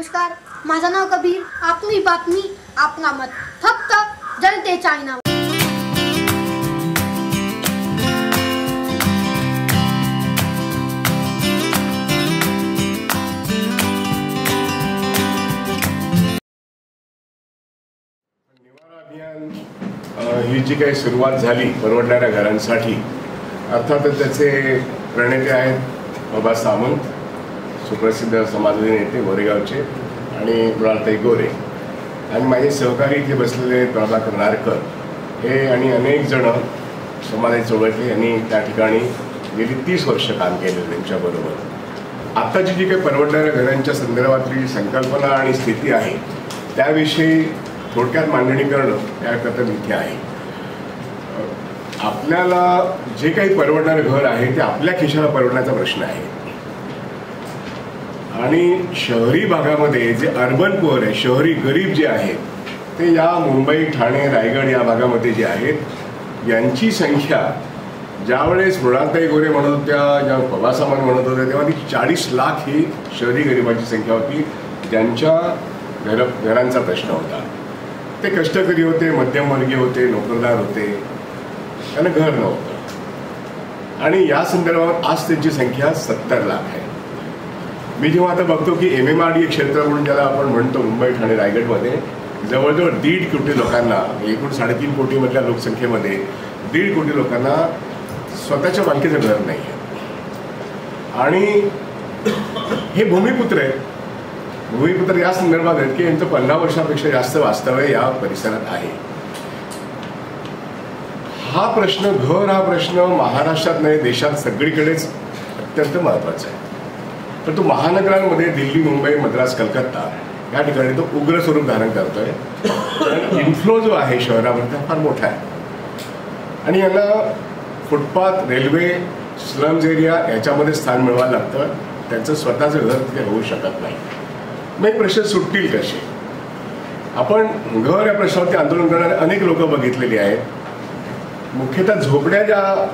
नमस्कार माझं नाव कबीर आपली बातमी आपला मत फक्त जनतेच्या आईनावर ही जी काही सुरुवात झाली परवडणाऱ्या घरांसाठी अर्थातच त्याचे प्रणेते आहेत बाबा सावंत. सुप्रसिद्ध समाजवादी नेते गोरेगावचे आणि मृणालताई गोरे. आणि माझे सहकारी इथे बसलेले प्रभाकर नारकर हे आणि अनेक जण समाजाचे चळवळते यांनी त्या ठिकाणी गेली तीस वर्ष काम केलं त्यांच्याबरोबर आत्ताची जी काही परवडणाऱ्या घरांच्या संदर्भातली संकल्पना आणि स्थिती आहे त्याविषयी थोडक्यात मांडणी करणं याकरता इथे आहे. आपल्याला जे काही परवडणारं घर आहे ते आपल्या खिशाला परवडण्याचा प्रश्न आहे. आणि शहरी भागामध्ये जे अर्बन पुअर आहे शहरी गरीब जे आहेत ते या मुंबई ठाणे रायगड या भागामध्ये जे आहेत यांची संख्या ज्यावेळेस मृणालताई गोरे म्हणत होत्या ज्या पवासामान म्हणत होत्या तेव्हा ती चाळीस लाख ही शहरी गरिबाची संख्या होती. ज्यांच्या घर घरांचा प्रश्न होता. ते कष्टकरी होते मध्यमवर्गीय होते नोकरदार होते. त्यांना घर नव्हतं. आणि या संदर्भात आज त्यांची संख्या सत्तर लाख आहे. मी जेव्हा आता बघतो की एम एम आर डी क्षेत्र म्हणून ज्याला आपण म्हणतो मुंबई ठाणे रायगडमध्ये जवळजवळ दीड कोटी लोकांना एकूण साडेतीन कोटीमधल्या लोकसंख्येमध्ये दीड कोटी लोकांना स्वतःच्या मालकीचं घर नाही आहे आणि हे भूमिपुत्र आहे भूमिपुत्र या संदर्भात आहेत की यांचं पंधरा वर्षापेक्षा जास्त वास्तव्य या परिसरात आहे. हा प्रश्न घर हा प्रश्न महाराष्ट्रात नाही देशात सगळीकडेच अत्यंत महत्त्वाचा आहे. तर तो महानगरांमध्ये दिल्ली मुंबई मद्रास कलकत्ता या ठिकाणी तो उग्र स्वरूप धारण करतोय. इन्फ्लो जो आहे शहरामध्ये हा फार मोठा आहे. आणि यांना फुटपाथ रेल्वे स्लम्स एरिया याच्यामध्ये स्थान मिळवायला लागतं. त्यांचं स्वतःचं घर तिथे होऊ शकत नाही. मग प्रश्न सुटतील कसे? आपण घर या प्रश्नावरती आंदोलन करणारे अनेक लोक बघितलेली आहेत. मुख्यतः झोपड्या ज्या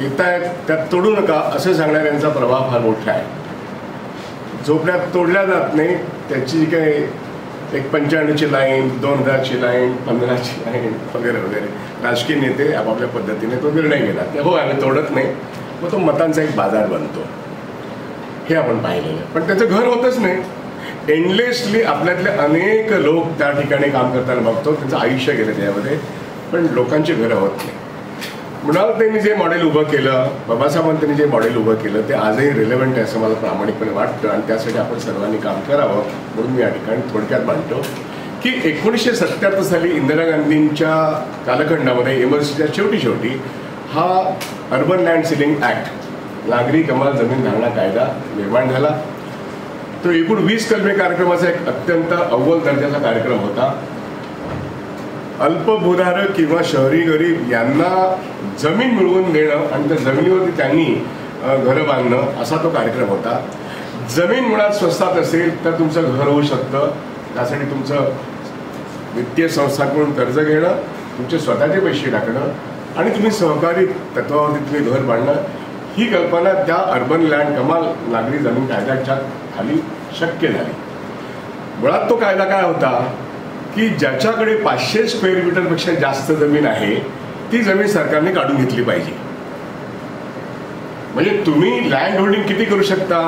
येत आहेत त्या तोडू नका असं सांगणाऱ्यांचा प्रभाव फार मोठा आहे. झोपड्या तोडल्या जात नाही. त्याची जी काही एक पंच्याण्णवची लाईन दोन हजारची लाईन पंधराची लाईन वगैरे वगैरे राजकीय नेते आपापल्या पद्धतीने तो निर्णय घेतात. ते हो आम्ही तोडत नाही. मग तो मतांचा एक बाजार बनतो. हे आपण पाहिलेलं. आहे पण त्याचं घर होतच नाही. एंडलेसली आपल्यातले अनेक लोक त्या ठिकाणी काम करताना बघतो. त्यांचं आयुष्य गेलं त्यामध्ये. पण लोकांची घरं होत नाही. मृणाल त्यांनी जे मॉडेल उभं केलं बाबासाहेबांनी जे मॉडेल उभं केलं ते आजही रिलेव्हंट आहे असं मला प्रामाणिकपणे वाटतं आणि त्यासाठी आपण सर्वांनी काम करावं म्हणून मी या ठिकाणी थोडक्यात मांडतो. की एकोणीसशे सत्त्याहत्तर साली इंदिरा गांधींच्या कालखंडामध्ये एमर्सीच्या शेवटी शेवटी हा अर्बन लँड सिलिंग ॲक्ट नागरी कमाल जमीन धारणा कायदा निर्माण झाला. तो एकूण वीस कलमे कार्यक्रमाचा एक अत्यंत अव्वल दर्जाचा कार्यक्रम होता. अल्पभूधारक किंवा शहरी गरीब यांना जमीन मिळवून देणं आणि त्या जमिनीवरती त्यांनी घरं बांधणं असा तो कार्यक्रम होता. जमीन मुळात स्वस्तात असेल तर तुमचं घर होऊ शकतं. त्यासाठी तुमचं वित्तीय संस्थांकडून कर्ज घेणं तुमचे स्वतःचे पैसे टाकणं आणि तुम्ही सहकारी तत्वावरती तुम्ही घर बांधणं. ही कल्पना त्या अर्बन लँड कमाल नागरी जमीन कायद्याच्या खाली शक्य झाली. मुळात तो कायदा काय होता? की ज्याच्याकडे पाचशे स्क्वेअर मीटरपेक्षा जास्त जमीन आहे ती जमीन सरकारने काढून घेतली पाहिजे. म्हणजे तुम्ही लँड होल्डिंग किती करू शकता?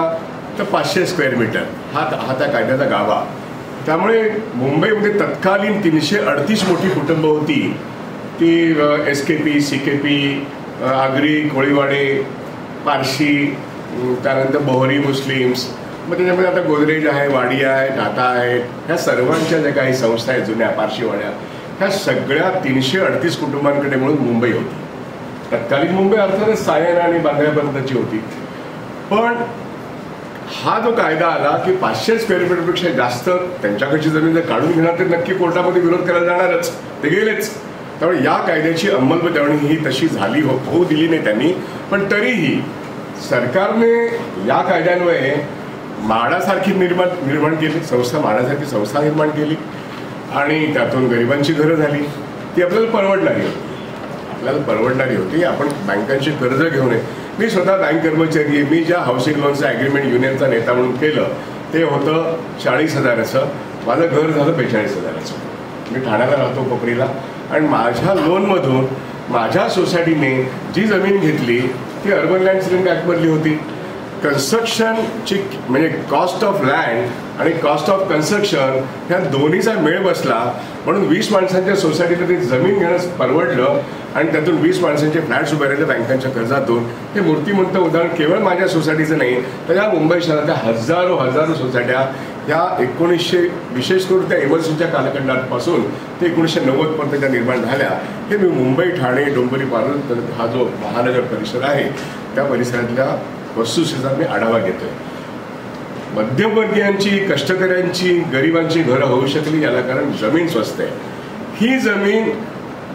तर पाचशे स्क्वेअर मीटर. हा हा त्या कायद्याचा गावा त्यामुळे मुंबईमध्ये तत्कालीन तीनशे अडतीस मोठी कुटुंब होती. ती S K P C K P Agri कोळीवाडे Parsi त्यानंतर बोहरी मुस्लिम्स मग त्याच्यामध्ये आता गोदरेज आहे वाडी आहे टाटा आहे. ह्या सर्वांच्या ज्या काही संस्था आहेत जुन्या पारशीवाड्या ह्या सगळ्या तीनशे अडतीस कुटुंबांकडे म्हणून मुंबई होती. तत्कालीन मुंबई अर्थातच सायन आणि बांद्र्यापर्यंतची होती. पण हा जो कायदा आला की पाचशे स्क्वेअर फीटपेक्षा जास्त त्यांच्याकडची जमीन जर काढून घेणार तर नक्की कोर्टामध्ये विरोध करायला जाणारच. ते गेलेच. त्यामुळे या कायद्याची अंमलबजावणी ही तशी झाली हो होऊ दिली नाही त्यांनी. पण तरीही सरकारने या कायद्यान्वये माडासारखी निर्माण निर्माण केली संस्था माडासारखी संस्था निर्माण केली आणि त्यातून गरिबांची घरं झाली. ती आपल्याला परवडणारी होती. आपल्याला परवडणारी होती. आपण बँकांची कर्ज घेऊ नये. मी स्वतः बँक कर्मचारी आहे. मी ज्या हाऊसिंग लोनचं ॲग्रीमेंट युनियनचा नेता म्हणून केलं ते होतं चाळीस हजाराचं. माझं घर झालं बेचाळीस हजाराचं. मी ठाण्याला राहतो कोपरीला आणि माझ्या लोनमधून माझ्या सोसायटीने जी जमीन घेतली ती अर्बन लँड सिलिंग ॲक्टमधली होती. कन्स्ट्रक्शनची म्हणजे कॉस्ट ऑफ लँड आणि कॉस्ट ऑफ कन्स्ट्रक्शन ह्या दोन्हीचा मेळ बसला. म्हणून वीस माणसांच्या सोसायटीला ती जमीन घेणं परवडलं आणि त्यातून वीस माणसांचे फ्लॅट्स उभे राहिले बँकांच्या कर्जातून. हे मूर्तिमंत उदाहरण केवळ माझ्या सोसायटीचं नाही तर या मुंबई शहरातल्या हजारो हजारो सोसायट्या या एकोणीसशे विशेष करून त्या इमर्जन्सीच्या कालखंडापासून ते एकोणीसशे नव्वदपर्यंत त्या निर्माण झाल्या. हे मी मुंबई ठाणे डोंबरी पारून हा जो महानगर परिसर आहे त्या परिसरातल्या वस्तुस्थितीचा मी आढावा घेतोय. मध्यमवर्गीयांची कष्टकऱ्यांची गरिबांची घरं होऊ शकली याला कारण जमीन स्वस्त आहे. ही जमीन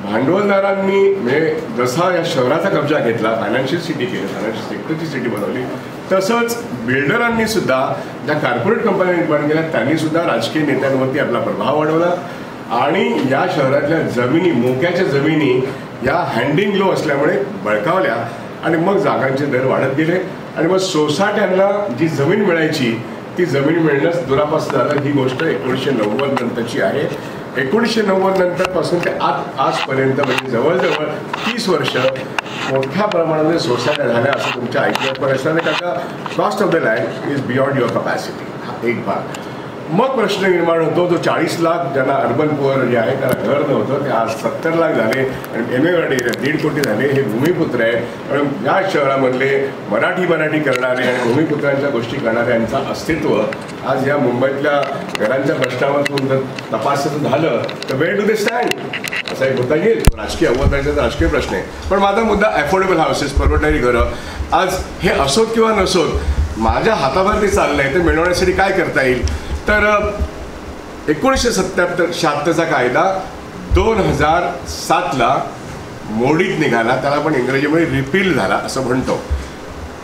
भांडवलदारांनी म्हणजे जसा या शहराचा कब्जा घेतला फायनान्शियल सिटी केली फायनान्शियल सेक्टरची सिटी बनवली तसंच बिल्डरांनी सुद्धा ज्या कॉर्पोरेट कंपन्या निर्माण केल्या त्यांनी सुद्धा राजकीय नेत्यांवरती आपला प्रभाव वाढवला. आणि या शहरातल्या जमिनी मोक्याच्या जमिनी या हँडिंग लो असल्यामुळे बळकावल्या आणि मग जागांचे दर वाढत गेले. आणि मग सोसाट्यांना जी जमीन मिळायची ती जमीन मिळण्यास दुरापास झालं ही गोष्ट एकोणीसशे नव्वद नंतरची आहे. एकोणीसशे नव्वद नंतरपासून ते आज आजपर्यंत म्हणजे जवळजवळ तीस वर्ष मोठ्या प्रमाणामध्ये सोसायट्या झाल्या असं तुमच्या ऐकण्यात पण असणार त्याचा cost of the land is beyond your capacity हा एक भाग. मग प्रश्न निर्माण होतो जो चाळीस लाख ज्यांना अर्बन पुअर जे आहे त्याला घर नव्हतं ते आज सत्तर लाख झाले आणि एम एवाडी दीड कोटी झाले हे भूमिपुत्र आहेत. आणि या शहरामधले मराठी मराठी करणारे आणि भूमिपुत्रांच्या गोष्टी करणाऱ्यांचं अस्तित्व आज या मुंबईतल्या घरांच्या प्रश्नावरून जर तपासाचं झालं तर वेळ टू दे स्टँड असा एक मुद्दा येईल. राजकीय अवधानाचा राजकीय प्रश्न आहे. पण माझा मुद्दा अफोर्डेबल हाऊसेस परवडणारी घरं. आज हे असोत किंवा नसोत माझ्या हातावर ते चाललंय ते मिळवण्यासाठी काय करता येईल? तर एकोणीसशे सत्याहत्तर शहात्तरचा कायदा दोन हजार सातला मोडीत निघाला. त्याला आपण इंग्रजीमध्ये रिपील झाला असं म्हणतो.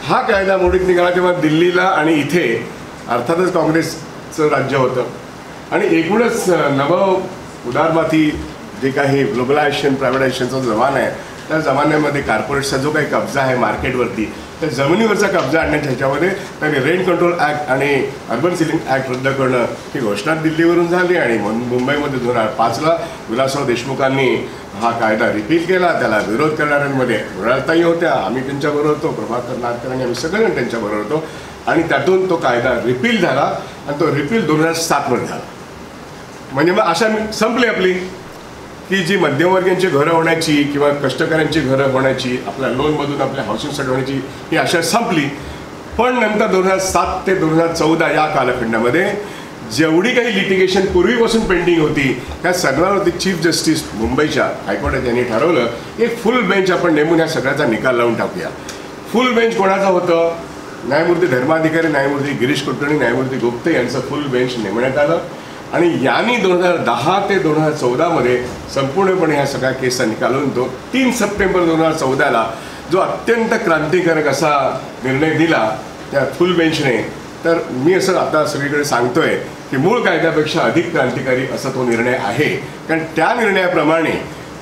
हा कायदा मोडीत निघाला तेव्हा दिल्लीला आणि इथे अर्थातच काँग्रेसचं राज्य होतं. आणि एकूणच नव उदारमाथी जे काही ग्लोबलायझेशन प्रायव्हेटायझेशनचा जमाना आहे त्या जमान्यामध्ये कॉर्पोरेटचा जो काही कब्जा आहे मार्केटवरती त्या जमिनीवरचा कब्जा आणण्याच्या ह्याच्यामध्ये त्यांनी रेंट कंट्रोल ॲक्ट आणि अर्बन सिलिंग ॲक्ट रद्द करणं ही घोषणा दिल्लीवरून झाली आणि म्हणून मुंबईमध्ये दोन हजार पाचला विलासराव देशमुखांनी हा कायदा रिपील केला. त्याला विरोध करणाऱ्यांमध्ये मृणालताई होत्या. आम्ही त्यांच्याबरोबर होतो. प्रभाकर नागकर आणि आम्ही सगळेजण त्यांच्याबरोबर होतो. आणि त्यातून तो कायदा रिपील झाला आणि तो रिपील दोन हजार सातमध्ये झाला. म्हणजे मग अशा संपली आपली. की जी मध्यमवर्गीयांची घरं होण्याची किंवा कष्टकऱ्यांची घरं होण्याची आपल्या लोनमधून आपल्या हाऊसिंगसाठी होण्याची ही आशा संपली. पण नंतर दोन हजार सात ते दोन हजार चौदा या कालखंडामध्ये जेवढी काही लिटिगेशन पूर्वीपासून पेंडिंग होती त्या सगळ्यावरती चीफ जस्टिस मुंबईच्या हायकोर्टात यांनी ठरवलं की फुल बेंच आपण नेमून ह्या सगळ्याचा निकाल लावून टाकूया. फुल बेंच कोणाचा होतं? न्यायमूर्ती धर्माधिकारी न्यायमूर्ती गिरीश कुलकर्णी न्यायमूर्ती गुप्ते यांचं फुल बेंच नेमण्यात आलं. आणि यांनी दोन हजार दहा ते दोन हजार चौदामध्ये संपूर्णपणे ह्या सगळ्या केसचा निकालून तो तीन सप्टेंबर दोन हजार चौदाला जो अत्यंत क्रांतिकारक असा निर्णय दिला त्या फुल बेंचने तर मी असं आता सगळीकडे सांगतोय की मूळ कायद्यापेक्षा अधिक क्रांतिकारी असा तो निर्णय आहे. कारण त्या निर्णयाप्रमाणे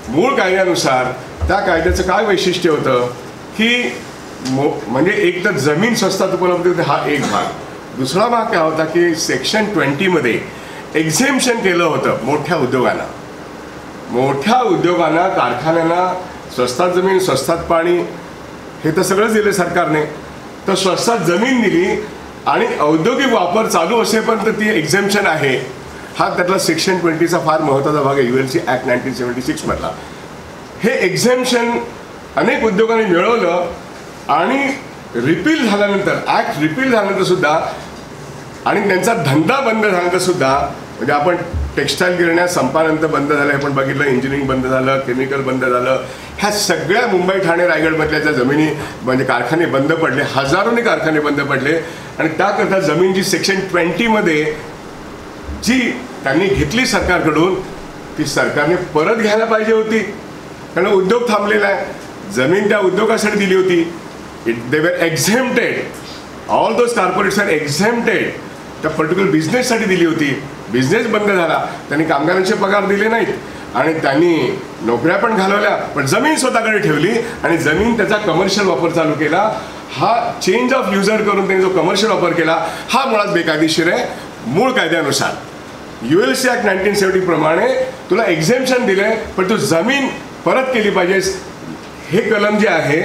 मूळ कायद्यानुसार त्या कायद्याचं काय वैशिष्ट्य होतं? की मो म्हणजे एक तर जमीन स्वस्तात उपलब्ध होते हा एक भाग. दुसरा भाग काय होता की सेक्शन ट्वेंटीमध्ये एक्झेम्शन केलं होतं मोठ्या उद्योगांना. मोठ्या उद्योगांना कारखान्यांना स्वस्तात जमीन स्वस्तात पाणी हे तर सगळंच दिलं सरकारने. तर स्वस्तात जमीन दिली आणि औद्योगिक वापर चालू असेपर्यंत ती एक्झेम्शन आहे. हा त्यातला सेक्शन ट्वेंटीचा फार महत्त्वाचा भाग आहे U L C act nineteen seventy सिक्समधला हे एक्झेम्शन अनेक उद्योगांनी मिळवलं आणि रिपील झाल्यानंतर ॲक्ट रिपील झाल्यानंतर सुद्धा आणि त्यांचा धंदा बंद झाल्यानंतर सुद्धा म्हणजे आपण टेक्स्टाईल गिरण्या संपानंतर बंद झाल्या आपण बघितलं इंजिनिअरिंग बंद झालं केमिकल बंद झालं. ह्या सगळ्या मुंबई ठाणे रायगडमधल्या ज्या जमिनी म्हणजे कारखाने बंद पडले हजारोनी कारखाने बंद पडले. आणि त्याकरता जमीन जी सेक्शन ट्वेंटीमध्ये जी त्यांनी घेतली सरकारकडून ती सरकारने परत घ्यायला पाहिजे होती. कारण उद्योग थांबलेला आहे. जमीन त्या उद्योगासाठी दिली होती. It they were exempted all those corporates are exempted त्या पर्टिक्युलर बिझनेससाठी दिली होती. बिझनेस बंद झाला. त्यांनी कामगारांचे पगार दिले नाहीत. आणि त्यांनी नोकऱ्या पण घालवल्या पण जमीन स्वतःकडे ठेवली आणि जमीन त्याचा कमर्शियल वापर चालू केला. हा चेंज ऑफ युजर करून त्यांनी जो कमर्शियल वापर केला हा मुळात बेकायदेशीर आहे. मूळ कायद्यानुसार. U L C act nineteen seventy प्रमाणे तुला एक्झेम्पशन दिले पण तू जमीन परत केली पाहिजेस. हे कलम जे आहे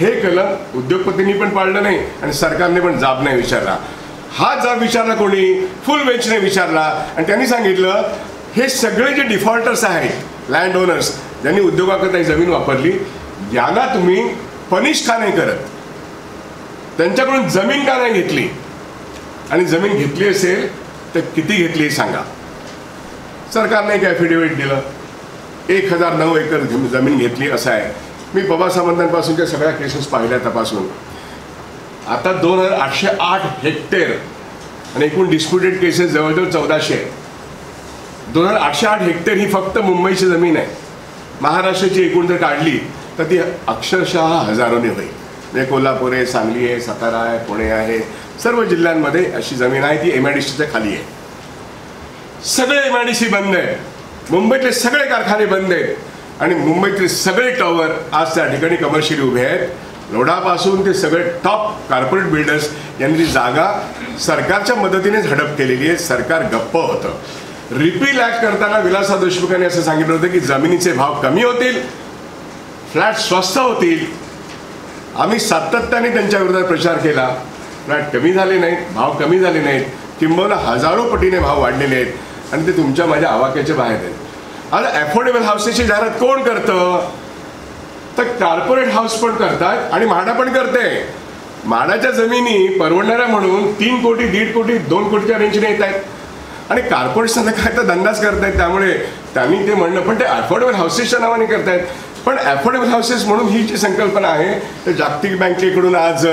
हे कलम उद्योगपतींनी पण पाळलं नाही आणि सरकारने पण जाब नाही विचारला. हा जर विचारला कोणी फुल बेंचने विचारला आणि त्यांनी सांगितलं हे सगळे जे डिफॉल्टर्स आहेत लँड ओनर्स ज्यांनी उद्योगाकरता ही जमीन वापरली यांना तुम्ही पनिश का नाही करत? त्यांच्याकडून जमीन का नाही घेतली? आणि जमीन घेतली असेल तर किती घेतली सांगा. सरकारने एक ॲफिडेव्हिट दिलं. एक हजार नऊ एकर जमीन घेतली असं आहे. मी बाबासामंतांपासूनच्या सगळ्या केसेस पाहिल्या तपासून. आता दोन हजार आठशे आठ हेक्टर आणि एकूण डिस्प्युटेड केसेस जवळजवळ चौदाशे. दोन हजार आठशे आठ हेक्टर ही फक्त मुंबईची जमीन आहे. महाराष्ट्राची एकूण जर काढली तर ती अक्षरशः हजारोने होईल. म्हणजे कोल्हापूर आहे सांगली आहे सातारा आहे पुणे आहे सर्व जिल्ह्यांमध्ये अशी जमीन आहे ती एम आय डी सीच्या खाली आहे. सगळे एम आय डी सी बंद आहे मुंबईतले सगळे कारखाने बंद आहेत. आणि मुंबईतले सगळे टॉवर आज त्या ठिकाणी कमर्शियल उभे आहेत. लोढापासून ते सगळे टॉप कार्पोरेट बिल्डर्स यांनी जागा सरकारच्या मदतीनेच हडप केलेली आहे. सरकार गप्प होतं. रिपील ॲक्ट करताना विलासराव देशमुखांनी असं सांगितलं होतं की जमिनीचे भाव कमी होतील फ्लॅट स्वस्त होतील. आम्ही सातत्याने त्यांच्या विरोधात प्रचार केला. फ्लॅट कमी झाले नाहीत भाव कमी झाले नाहीत. किंबहुना हजारो पटीने भाव वाढलेले आहेत. आणि ते तुमच्या माझ्या आवाक्याच्या बाहेर आहेत. आता अफोर्डेबल हाऊसेसची जाहिरात कोण करतं? तर कॉर्पोरेट हाऊस पण करतात आणि म्हाडा पण करते. म्हाडाच्या जमिनी परवडणाऱ्या म्हणून तीन कोटी दीड कोटी दोन कोटीच्या रेंजने येत आहेत आणि कॉर्पोरेशनला काय तर धंदाच करतायत त्यामुळे त्यांनी ते म्हणणं पण ते अफोर्डेबल हाऊसेसच्या नावाने करतायत. पण अफोर्डेबल हाऊसेस म्हणून ही जी संकल्पना आहे तर जागतिक बँकेकडून आज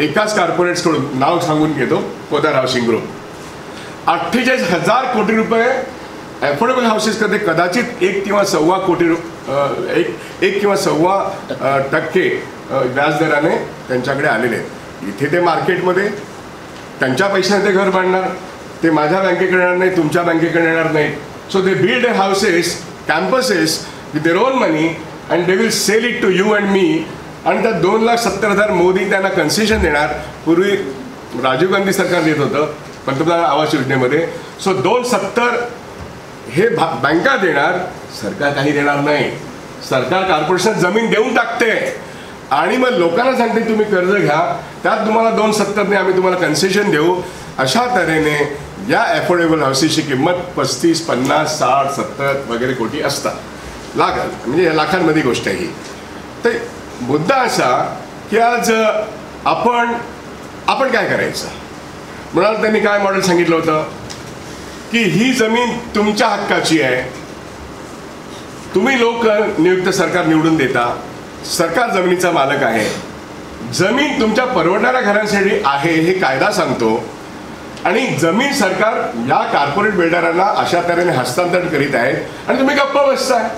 एकाच कॉर्पोरेट्सकडून नाव सांगून घेतो पोदार हाऊसिंग ग्रुप. अठ्ठेचाळीस हजार कोटी रुपये अफोर्डेबल हाऊसेस करते कदाचित एक किंवा सव्वा कोटी रुपये एक एक किंवा सव्वा टक्के व्याजदराने त्यांच्याकडे आलेले आहेत. इथे ते मार्केटमध्ये त्यांच्या पैशाने ते घर बांधणार ते माझ्या बँकेकडे येणार नाही तुमच्या बँकेकडे येणार नाही. So they build houses campuses with their own money and they will sell it to you and me आणि त्या दोन लाख सत्तर हजार मोदी त्यांना कन्सेशन देणार. पूर्वी राजीव गांधी सरकार देत होतं पंतप्रधान आवास योजनेमध्ये. सो दोन सत्तर हे भा- बँका देणार सरकार काही देणार नाही. सरकार कॉर्पोरेशन जमीन देऊन टाकते. आणि मग लोकांना सांगते तुम्ही कर्ज घ्या. त्यात तुम्हाला दोन सत्तरने आम्ही तुम्हाला कन्सेशन देऊ. अशा तऱ्हेने या अफोर्डेबल हाऊसेसची किंमत पस्तीस पन्नास साठ सत्तर वगैरे कोटी असतात. लागल. म्हणजे या लाखांमध्ये गोष्ट आहे ही. तर मुद्दा असा की आज आपण आपण काय करायचं? म्हणाल त्यांनी काय मॉडेल सांगितलं होतं? की ही जमीन तुमच्या हक्काची आहे. तुम्ही लोक नियुक्त सरकार निवडून देता. सरकार जमिनीचा मालक आहे. जमीन तुमच्या परवडणाऱ्या घरांसाठी आहे हे कायदा सांगतो. आणि जमीन सरकार या कॉर्पोरेट बिल्डरांना अशा तऱ्हेने हस्तांतरण करीत आहेत आणि तुम्ही गप्प बसताय.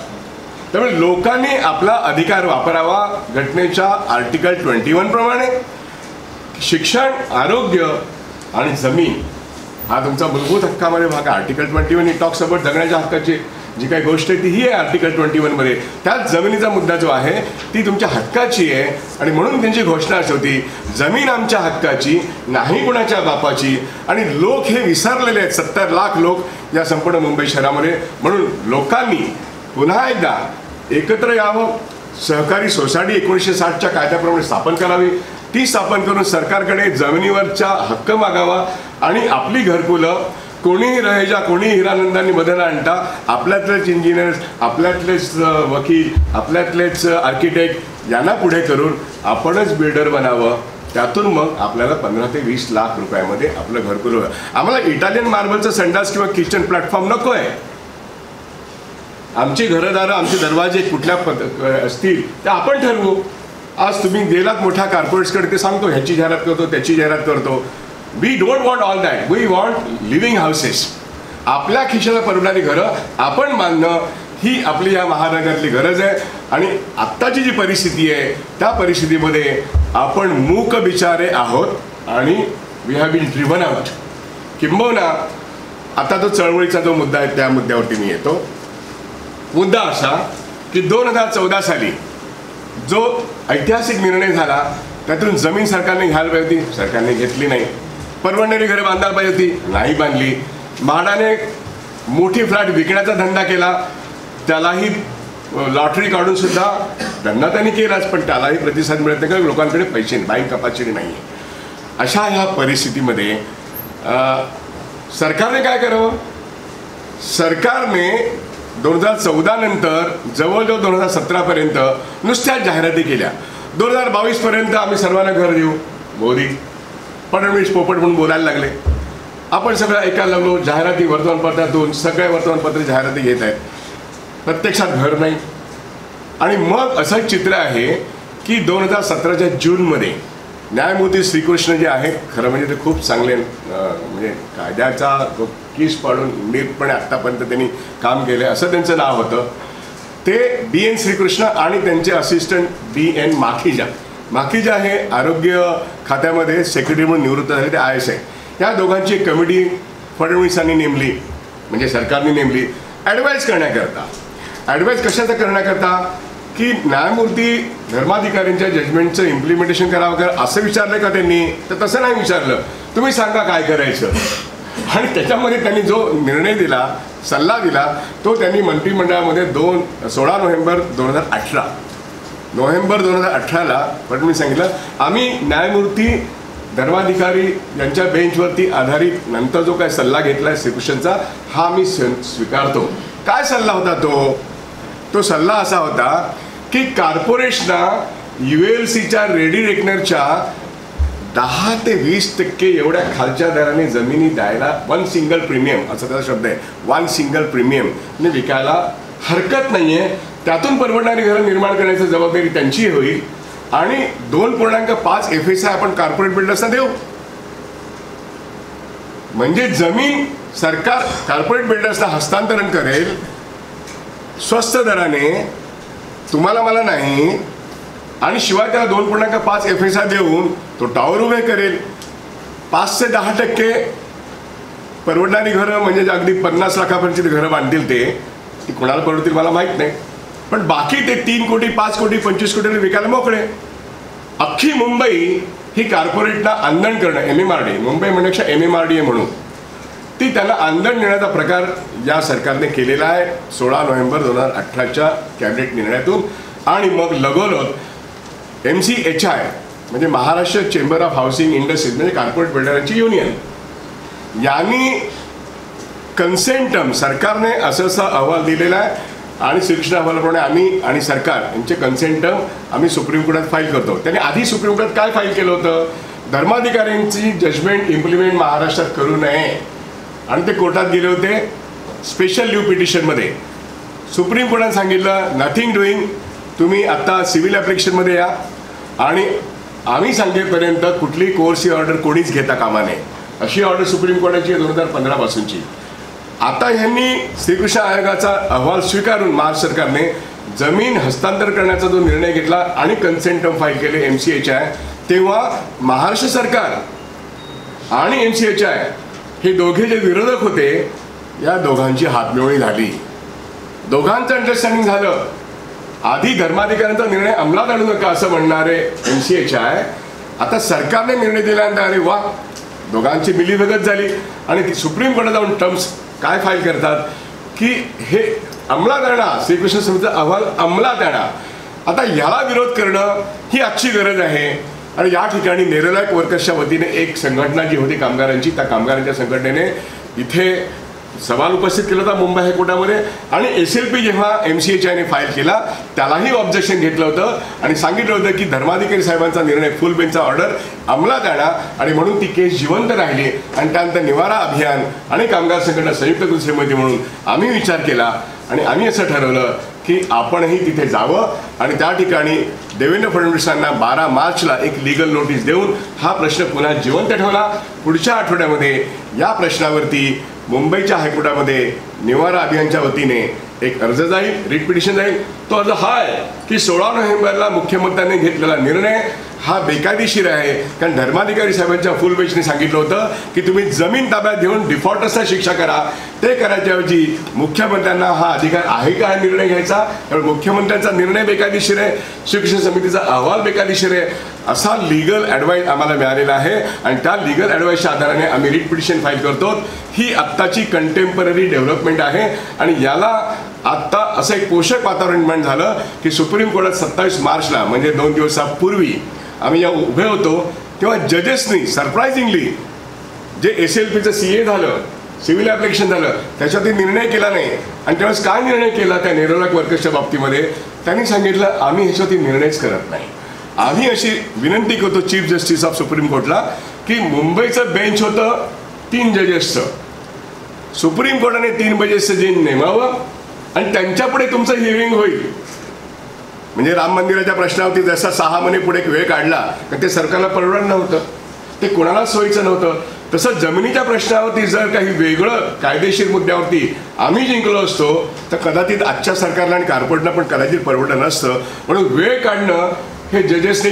त्यामुळे लोकांनी आपला अधिकार वापरावा. घटनेच्या आर्टिकल ट्वेंटी वन प्रमाणे. शिक्षण आरोग्य आणि जमीन हा तुमचा मूलभूत हक्कामध्ये भाग article twenty one talks about जगण्याच्या हक्काची जी काही गोष्ट आहे ती ही आहे आर्टिकल ट्वेंटी वनमध्ये त्याच जमिनीचा मुद्दा जो आहे ती तुमच्या हक्काची आहे आणि म्हणून त्यांची घोषणा अशी होती जमीन आमच्या हक्काची नाही कुणाच्या बापाची. आणि लोक हे विसरलेले आहेत सत्तर लाख लोक या संपूर्ण मुंबई शहरामध्ये. म्हणून लोकांनी पुन्हा एकदा एकत्र यावं. सहकारी सोसायटी एकोणीसशे साठच्या कायद्याप्रमाणे स्थापन करावी. ती स्थापन करून सरकारकडे जमिनीवरचा हक्क मागावा आणि आपली घरकुलं कोणीही रहेजा कोणीही हिरानंदांनी बदल आणता आपल्यातलेच इंजिनियर्स आपल्यातलेच वकील आपल्यातलेच आर्किटेक्ट यांना पुढे करून आपणच बिल्डर बनावं. त्यातून मग आपल्याला पंधरा ते वीस लाख रुपयामध्ये आपलं घर होईल. आम्हाला इटालियन मार्बलचं संडास किंवा किचन प्लॅटफॉर्म नको आहे आमची घरदारं आमचे दरवाजे कुठल्या पद असतील ते आपण ठरवू. आज तुम्ही गेलात मोठ्या कार्पोरेट्सकडे ते सांगतो ह्याची जाहिरात करतो त्याची जाहिरात करतो. We don't want all that we want living houses आपल्या खिशाला परवडणारी घरं आपण बांधणं ही आपली या महानगरातली गरज आहे. आणि आत्ताची जी परिस्थिती आहे त्या परिस्थितीमध्ये आपण मूक बिचारे आहोत आणि we have been driven out किंबहुना आता तो चळवळीचा जो मुद्दा आहे त्या मुद्द्यावरती मी येतो. मुद्दा असा की दोन हजार चौदा साली जो ऐतिहासिक निर्णय झाला त्यातून जमीन सरकारने घ्यायला पाहिजे होती सरकारने घेतली नाही. परवडणारी घरे बांधायला पाहिजे होती नाही बांधली. म्हाडाने मोठी फ्लॅट विकण्याचा धंदा केला त्यालाही लॉटरी काढून सुद्धा धंदा त्यांनी केलाच पण त्यालाही प्रतिसाद मिळत नाही कारण लोकांकडे पैसे नाही बँक कपाची नाही अशा ह्या परिस्थितीमध्ये सरकारने काय करावं? सरकारने दोन हजार चौदा नंतर जवळजवळ दोन हजार सतरापर्यंत नुसत्याच जाहिराती केल्या. दोन हजार बावीसपर्यंत आम्ही सर्वांना घर देऊ. मोदी फडणवीस पोपट म्हणून बोलायला लागले. आपण सगळं ऐकायला लागलो जाहिराती वर्तमानपत्रातून सगळे वर्तमानपत्र जाहिराती घेत आहेत. प्रत्यक्षात घर नाही. आणि मग असं चित्र आहे की दोन हजार सतराच्या जूनमध्ये न्यायमूर्ती श्रीकृष्ण जे आहेत खरं म्हणजे ते खूप चांगले म्हणजे कायद्याचा किस पाडून नीटपणे आत्तापर्यंत त्यांनी काम केलं असं त्यांचं नाव होतं. ते बी एन श्रीकृष्ण आणि त्यांचे assistant B N Makhija. Makhija हे आरोग्य खात्यामध्ये सेक्रेटरी म्हणून निवृत्त झाले. ते आय एस आहे या दोघांची कमिटी फडणवीसांनी नेमली. म्हणजे सरकारने नेमली. ॲडवाईज करण्याकरता. ॲडवाईज कशाचं करण्याकरता? की न्यायमूर्ती धर्माधिकाऱ्यांच्या जजमेंटचं इम्प्लिमेंटेशन करावं का असं विचारलं का त्यांनी? तर तसं नाही विचारलं. तुम्ही सांगा काय करायचं? आणि त्याच्यामध्ये त्यांनी जो निर्णय दिला सल्ला दिला तो त्यांनी मंत्रिमंडळामध्ये दोन सोळा नोव्हेंबर दोन हजार अठरा. नोव्हेंबर दोन हजार अठराला फडणवीस सांगितलं आम्ही न्यायमूर्ती धर्माधिकारी यांच्या बेंचवरती आधारित नंतर जो काय सल्ला घेतला आहे श्रीकृष्णचा हा आम्ही स्वीकारतो. काय सल्ला होता तो? तो सल्ला असा होता की कॉर्पोरेशनला यू एल सीच्या रेडी रेकनरच्या दहा ते वीस टक्के एवढ्या खालच्या दराने जमिनी द्यायला वन सिंगल प्रीमियम असा त्याचा शब्द आहे. वन सिंगल प्रीमियम ने विकायला हरकत नाही आहे त्यातून परवडणारी घरं निर्माण करण्याची जबाबदारी त्यांची होईल. आणि दोन पूर्णांक पाच एफ एस आय आपण कॉर्पोरेट बिल्डर्सना देऊ. म्हणजे जमीन सरकार कॉर्पोरेट बिल्डर्सला हस्तांतरण करेल स्वस्त दराने तुम्हाला मला नाही आणि शिवाय त्याला दोन पूर्णांक पाच एफ एस आय देऊन तो टॉवर उभे करेल. पाच ते दहा टक्के परवडणारी घरं म्हणजे अगदी पन्नास लाखापर्यंतची घरं बांधतील ते ती कोणाला परवडतील मला माहीत नाही. पण बाकी ते तीन कोटी पाच कोटी पंचवीस कोटी विकायला मोकळे. अख्खी मुंबई ही कॉर्पोरेटला आंदण करणं M M R D Mumbai म्हणण्यापेक्षा M M R D A म्हणून. ती त्यांना आंदण देण्याचा प्रकार या सरकारने केलेला आहे. सोळा नोव्हेंबर दोन हजार अठराच्या कॅबिनेट निर्णयातून. आणि मग लगोलग एम सी एच आय म्हणजे Maharashtra chamber of housing industries म्हणजे कार्पोरेट बिल्डरांची युनियन यांनी कन्सेंटम सरकारने असं असा अहवाल दिलेला आहे आणि श्रीकृष्ण अहवालाप्रमाणे आम्ही आणि सरकार यांचे कन्सेंटम आम्ही सुप्रीम कोर्टात फाईल करतो. त्यांनी आधी सुप्रीम कोर्टात काय फाईल केलं होतं? धर्माधिकाऱ्यांची जजमेंट इम्प्लिमेंट महाराष्ट्रात करू नये. आणि ते कोर्टात गेले होते स्पेशल लिव्ह पिटिशनमध्ये सुप्रीम कोर्टाने सांगितलं नथिंग डुईंग तुम्ही आत्ता सिव्हिल ॲप्लिकेशनमध्ये या. आणि आम्ही सांगेपर्यंत कुठली कोर्सची ऑर्डर कोणीच घेता कामा नये. अशी ऑर्डर सुप्रीम कोर्टाची आहे दोन हजार पंधरापासूनची आता ह्यांनी श्रीकृष्ण आयोगाचा अहवाल स्वीकारून महाराष्ट्र सरकारने जमीन हस्तांतर करण्याचा जो निर्णय घेतला आणि कन्सेंटम फाईल केले एम सी एच आय तेव्हा महाराष्ट्र सरकार आणि एम सी एच आय हे दोघे जे विरोधक होते या दोघांची हातमिळवणी झाली. दोघांचं अंडरस्टँडिंग झालं. आधी धर्माधिकाऱ्यांचा निर्णय अंमलात आणू नका असं म्हणणारे एम सी एच आय आता सरकारने निर्णय दिल्यानंतर अरे वा दोघांची मिलीभगत झाली. आणि ती सुप्रीम कोर्टात जाऊन टर्म्स काय फाईल करतात? की हे अंमलात आणा श्रीकृष्ण समितीचा अहवाल अंमलात आणा. आता याला विरोध करणं ही आजची गरज आहे. आणि या ठिकाणी नेरलॅक वर्कर्सच्या वतीने एक संघटना जी होती कामगारांची त्या कामगारांच्या संघटनेने इथे सवाल उपस्थित केला होता मुंबई हायकोर्टामध्ये. आणि एस एल पी जेव्हा एम सी एच आयने फाईल केला त्यालाही ऑब्जेक्शन घेतलं होतं. आणि सांगितलं होतं की धर्माधिकारी साहेबांचा निर्णय फुल बेंचचा ऑर्डर अंमलात आणा. आणि म्हणून ती केस जिवंत राहिली. आणि त्यानंतर निवारा अभियान आणि कामगार संघटना संयुक्त कृती म्हणून आम्ही विचार केला. आणि आम्ही असं ठरवलं की आपणही तिथे जावं. आणि त्या ठिकाणी देवेंद्र फडणवीसांना बारा मार्चला एक लिगल नोटीस देऊन हा प्रश्न पुन्हा जिवंत ठेवला. पुढच्या आठवड्यामध्ये या प्रश्नावरती मुंबईच्या हायकोर्टामध्ये निवारा अभियानच्या वतीने एक अर्ज जाईल रिट पिटिशन जाईल तो अर्ज हा आहे की सोळा नोव्हेंबरला मुख्यमंत्र्यांनी घेतलेला निर्णय हा बेकायदेशीर आहे. कारण धर्माधिकारी साहेबांच्या फुल बेंचने सांगितलं होतं की तुम्ही जमीन ताब्यात घेऊन डिफॉल्टर्सला शिक्षा करा. ते करायच्याऐवजी मुख्यमंत्र्यांना हा अधिकार आहे का हा निर्णय घ्यायचा? कारण मुख्यमंत्र्यांचा निर्णय बेकायदेशीर आहे. शिक्षण समितीचा अहवाल बेकायदेशीर आहे. असा लिगल ॲडवाईस आम्हाला मिळालेला आहे. आणि त्या लिगल ॲडवाईसच्या आधाराने आम्ही रिट पिटिशन फाईल करतो. ही आत्ताची कंटेम्पररी डेव्हलपमेंट आहे. आणि याला आत्ता असं एक पोषक वातावरण निर्माण झालं की सुप्रीम कोर्टात सत्तावीस मार्चला म्हणजे दोन दिवसापूर्वी आम्ही या उभे होतो तेव्हा जजेसनी सरप्रायझिंगली जे एस एल पीचं सी ए झालं सिव्हिल ॲप्लिकेशन झालं त्याच्यावरती निर्णय केला नाही. आणि त्यावेळेस काय निर्णय केला त्या नेरोलॉक वर्कर्सच्या बाबतीमध्ये? त्यांनी सांगितलं आम्ही ह्याच्यावरती निर्णयच करत नाही. आम्ही अशी विनंती करतो चीफ जस्टिस ऑफ सुप्रीम कोर्टला की मुंबईचं बेंच होतं तीन जजेसचं सुप्रीम कोर्टाने तीन जजेसचं जे नेमावं आणि त्यांच्यापुढे तुमचं हिअरिंग होईल. म्हणजे राम मंदिराच्या प्रश्नावरती जसा सहा महिने पुढे एक वेळ काढला तर ते सरकारला परवडणार नव्हतं. ते कोणालाच सोयीचं नव्हतं. तसं जमिनीच्या प्रश्नावरती जर काही वेगळं कायदेशीर मुद्द्यावरती आम्ही जिंकलो असतो तर कदाचित आजच्या सरकारला आणि कार्पोरेटला पण कदाचित परवडलं नसतं. म्हणून वेळ काढणं हे जजेसनी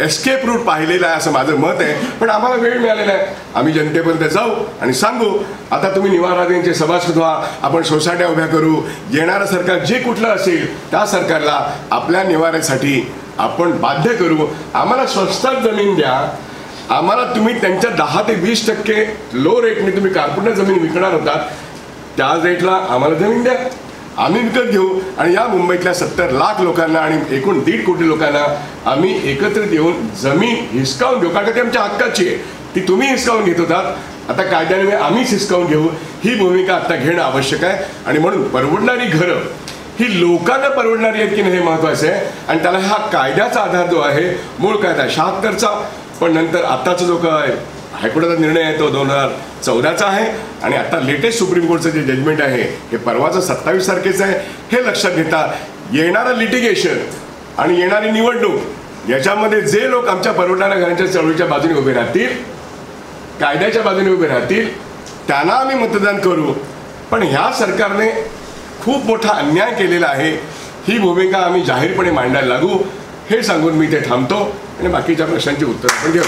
एस्केप रूट पाहिलेला आहे असं माझं मत आहे. पण आम्हाला वेळ मिळालेला आहे. आम्ही जनतेपर्यंत जाऊ आणि सांगू आता तुम्ही निवाराधींचे सभासद व्हा आपण सोसायट्या उभ्या करू. येणारं सरकार जे कुठलं असेल त्या सरकारला आपल्या निवाऱ्यासाठी आपण बाध्य करू. आम्हाला स्वस्तात जमीन द्या. आम्हाला तुम्ही त्यांच्या दहा ते वीस टक्के लो रेटने तुम्ही कार्पोरेट जमीन विकणार होतात. त्या रेटला आम्हाला जमीन द्या. आम्ही विकत घेऊ. आणि या मुंबईतल्या सत्तर लाख लोकांना आणि एकूण दीड कोटी लोकांना आम्ही एकत्रित येऊन जमीन हिसकावून घेऊ. कारण का ती आमच्या हक्काची आहे. ती तुम्ही हिसकावून घेत होतात. आता कायद्याने आम्हीच हिसकावून घेऊ. ही भूमिका आता घेणं आवश्यक आहे. आणि म्हणून परवडणारी घरं ही लोकांना परवडणारी आहेत की नाही हे महत्वाचं आहे. आणि त्याला हा कायद्याचा आधार जो आहे मूळ कायदा शहात्तरचा. पण नंतर आत्ताचा जो काय हायकोर्टाचा निर्णय आहे तो दोन हजार चौदाचा आहे. आणि आता लेटेस्ट सुप्रीम कोर्टचं जे जजमेंट आहे हे परवाचं सत्तावीस तारखेचं आहे हे लक्षात घेता येणारं लिटिगेशन आणि येणारी निवडणूक याच्यामध्ये जे लोक आमच्या परवडणाऱ्या घरांच्या चळवळीच्या बाजूने उभे राहतील कायद्याच्या बाजूने उभे राहतील त्यांना आम्ही मतदान करू. पण ह्या सरकारने खूप मोठा अन्याय केलेला आहे. ही भूमिका आम्ही जाहीरपणे मांडायला लागू. हे सांगून मी ते थांबतो आणि बाकीच्या प्रश्नांची उत्तरं पण घेऊ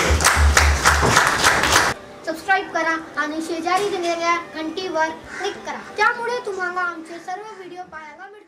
सबस्क्राईब करा आणि शेजारी दिलेल्या घंटीवर क्लिक करा. त्यामुळे तुम्हाला आमचे सर्व व्हिडिओ पाहायला मिळतील.